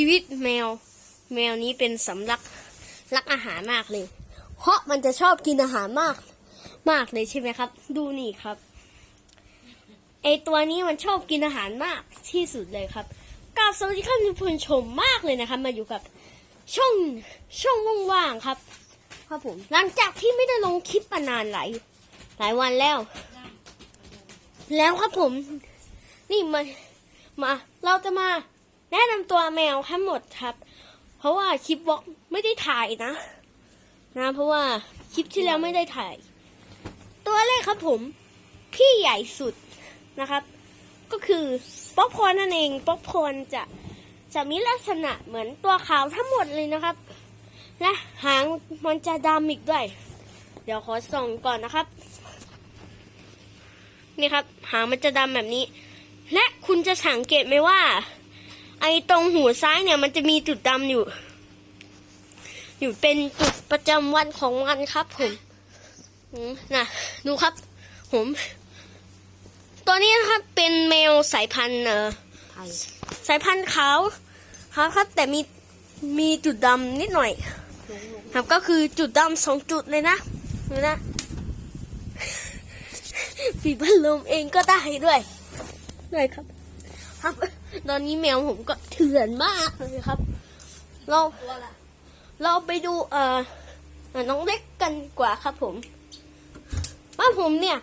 ชีวิตแมว แมวนี้เป็นสำลักรักอาหารมากเลย เพราะมันจะชอบกินอาหารมาก มากเลยใช่ไหมครับ ดูนี่ครับไอตัวนี้มันชอบกินอาหารมากที่สุดเลยครับกราบสวัสดีครับทุกคนชมมากเลยนะครับ มาอยู่กับช่องช่องว่างๆครับ ครับผมหลังจากที่ไม่ได้ลงคลิปมานานหลายหลายวันแล้ว แล้วครับผม นี่มามาเราจะมา แนะนำตัวแมวทั้งหมดครับ เพราะว่าคลิปวอล์กไม่ได้ถ่ายนะนะเพราะว่าคลิปที่แล้วไม่ได้ถ่าย ตัวแรกครับผม พี่ใหญ่สุดนะครับ ก็คือป๊อปคอร์นนั่นเองป๊อปคอร์นจะจะมีลักษณะเหมือนตัวขาวทั้งหมดเลยนะครับ และหางมันจะดำอีกด้วย เดี๋ยวขอส่องก่อนนะครับ นี่ครับ หางมันจะดำแบบนี้ และคุณจะสังเกตไหมว่า ไอ้ตรงหูซ้ายเนี่ยมันจะมีจุดดำอยู่ อยู่เป็นจุดประจำวันของมันครับ ผมอืมนะดูครับ ผม ตัวนี้นะครับเป็นแมวสายพันธุ์เอ่อไทยสายพันธุ์ขาวครับครับ แต่มีมีจุดดำนิดหน่อย ครับก็คือจุดดำสองจุดเลยนะดูนะปีพัดลมเองก็ได้ด้วยด้วยครับ ครับ ตอนนี้แมวผมก็เถื่อนมากเลยครับ เราเราไปดูเอ่อน้องเล็กกันกว่าครับผมบ้านผมเนี่ย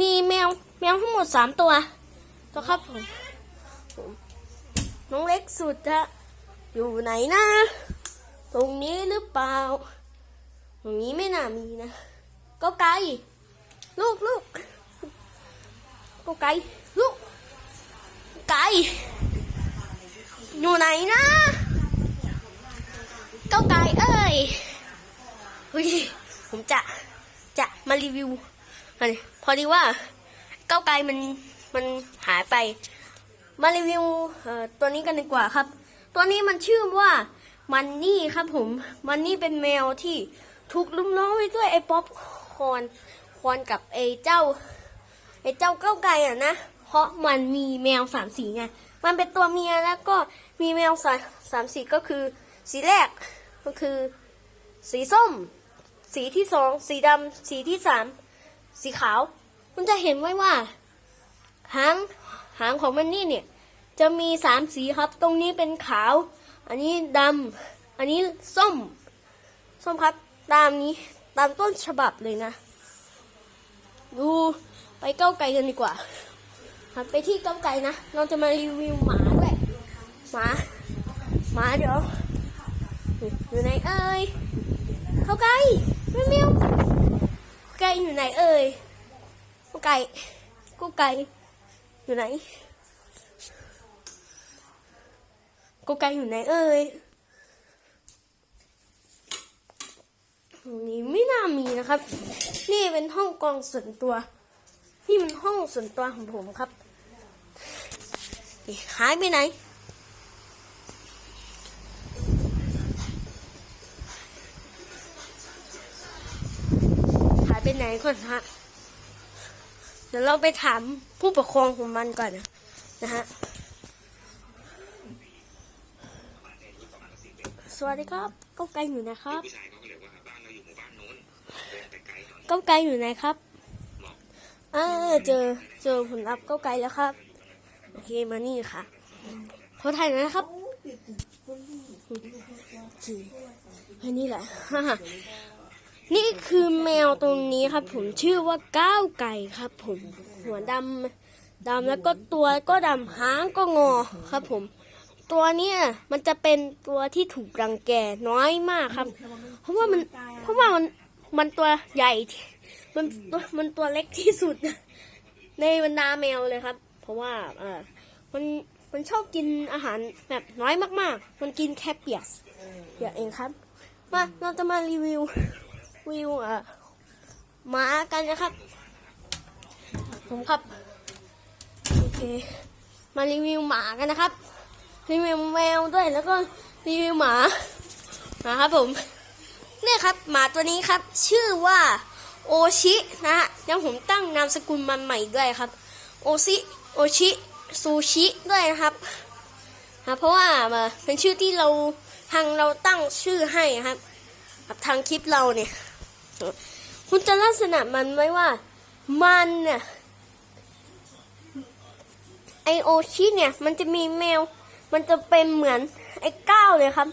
มีแมวแมวทั้งหมดสามตัวตัวครับผมน้องเล็กสุดอะอยู่ไหนนะ ตรงนี้หรือเปล่า ตรงนี้ไม่น่ามีนะก็ไกล ลูกลูกก็ไกลลูกไกล อยู่ไหนนะเก็ไกลเอ้ยเฮ้ยผมจะจะมารีวิวอันพอดีว่าเก้าไกลมันมันหายไป มารีวิวตัวนี้กันดีกว่าครับ ตัวนี้มันชื่อว่ามันนี่ครับผมมันนี่เป็นแมวที่ถูกลุมล้อมไว้ด้วยไอ้ป๊อปคอนคอนกับไอ้เจ้าไอ้เจ้าเก้าไก่อะนะ เพราะมันมีแมวสามสีไง มันเป็นตัวเมียแล้วก็มีแมวสาสามสีก็คือ สีแรกก็คือ สีส้ม สีที่สองสีดำสีที่สามสีขาว คุณจะเห็นไว้ว่าหางหางของมันนี่เนี่ยจะมีสามสีครับ ตรงนี้เป็นขาว อันนี้ดำ อันนี้ส้ม ส้มครับ ตามนี้ ตามต้นฉบับเลยนะ ดู ไปเก้าไกลกันดีกว่า ครับไปที่เก้าวไกลนะ เราจะมารีวิวหมาด้วย หมา หมาเดี๋ยว อยู่ไหนเอ่ยเก้าไกลแมวแมวไก่อยู่ไหนเอ่ยก้าวไก่ก้าวไก่ อยู่ไหนกูไก่อยู่ไหนเอ่ยนี้ไม่น่ามีนะครับ นี่เป็นห้องกองส่วนตัว นี่มันห้องส่วนตัวของผมครับ หายไปไหน หายไปไหนก่อนฮะ เดี๋ยวเราไปถามผู้ปกครองของมันก่อนนะนะฮะ สวัสดีครับก้าไกลอยู่นะครับผู้ชายเขาก็เลยว่าบ้าไกลอยู่ไหนครับ อ่าเจอเจอผลลัพธ์ก้าไกลแล้วครับ เคมานี่ค่ะขอถ่ายหน่อยนะครับโอเคอันนี้แหละ นี่คือแมวตรงนี้ครับ ผมชื่อว่าก้าวไก่ครับ ผม หัวดำดำแล้วก็ตัวก็ดำหางก็งอครับ ผม ตัวเนี้ยมันจะเป็นตัวที่ถูกรังแกน้อยมากครับ เพราะว่ามัน เพราะว่ามันมันตัวใหญ่ที่มันตัวมันตัวเล็กที่สุด ในบรรดาแมวเลยครับ เพราะว่า เออ มันมันชอบกินอาหารแบบน้อยมากๆ มันกินแค่เปียกเปียกเองครับ มาเราจะมารีวิววิวอ่อหมากันนะครับ ผมครับโอเคมารีวิวหมากันนะครับ รีวิวแมวด้วยแล้วก็รีวิวหมานะครับผมเนี่ยครับหมาตัวนี้ครับ ชื่อว่าโอชินะฮะแล้วผมตั้งนามสกุลมันใหม่ด้วยครับ โอชิโอชิ ซูชิด้วยนะครับนะเพราะว่ามาเป็นชื่อที่เราทางเราตั้งชื่อให้ครับกับทางคลิปเราเนี่ย คุณจะลักษณะมันไว้ว่า มันเนี่ยไอโอชิเนี่ย มันจะมีแมว มันจะเป็นเหมือนไอ้ก้าวเลยครับ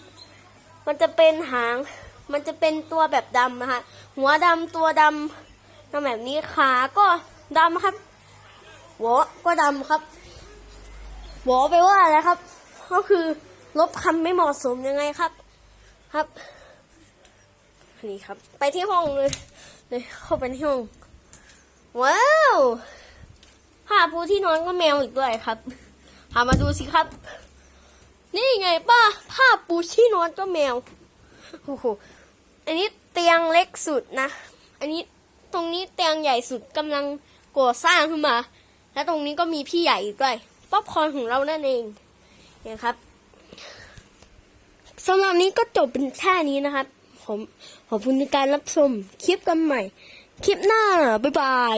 มันจะเป็นหาง มันจะเป็นตัวแบบดำนะฮะ หัวดำตัวดำทำแบบนี้ขาก็ดำครับหัวก็ดำครับ หัวไปว่าอะไรครับ ก็คือลบคำไม่เหมาะสมยังไงครับ ครับนี่ครับ ไปที่ห้องเลยเลยเข้าไปที่ห้อง ว้าวผ้าปูที่นอนก็แมวอีกด้วยครับพามาดูสิครับ นี่ไงป้าผ้าปูที่นอนก็แมวโอ้โหอันนี้เตียงเล็กสุดนะ อันนี้ตรงนี้เตียงใหญ่สุดกำลังก่อสร้างขึ้นมา และตรงนี้ก็มีพี่ใหญ่อีกด้วย ป๊อปคอร์นของเรานั่นเองนะครับสำหรับนี้ก็จบเป็นแค่นี้นะครับ ผมขอบคุณในการรับชมคลิปกันใหม่ คลิปหน้า บ๊ายบาย